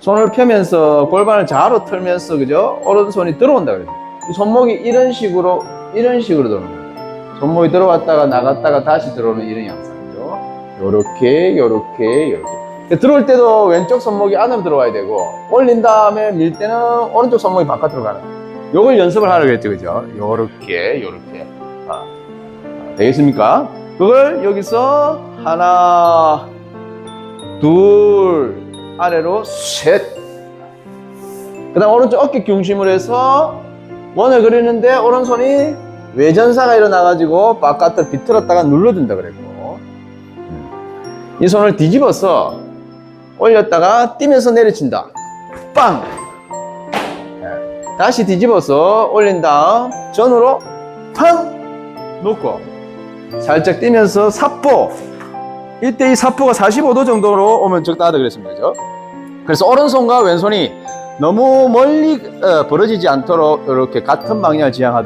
손을 펴면서 골반을 좌로 틀면서 그죠? 오른손이 들어온다 그래요. 이 손목이 이런 식으로 이런 식으로 도는 거예요. 손목이 들어왔다가 나갔다가 다시 들어오는 이런 양상이죠. 요렇게 요렇게 요렇게. 들어올 때도 왼쪽 손목이 안으로 들어와야 되고 올린 다음에 밀 때는 오른쪽 손목이 바깥으로 가는. 요걸 연습을 하라고 했죠, 그죠? 요렇게 요렇게. 아, 아, 되겠습니까? 그걸 여기서 하나, 둘, 아래로 셋. 그 다음 오른쪽 어깨 중심으로 해서 원을 그리는데 오른손이 외전사가 일어나가지고 바깥을 비틀었다가 눌러준다 그랬고 이 손을 뒤집어서 올렸다가 뛰면서 내려친다. 빵! 예. 다시 뒤집어서 올린 다음 전으로 팡! 놓고 살짝 뛰면서 삽보 이때 이 삽보가 45도 정도로 오면 적당하다 그랬습니다. 그죠? 그래서 오른손과 왼손이 너무 멀리 어, 벌어지지 않도록 이렇게 같은 방향을 지향하도록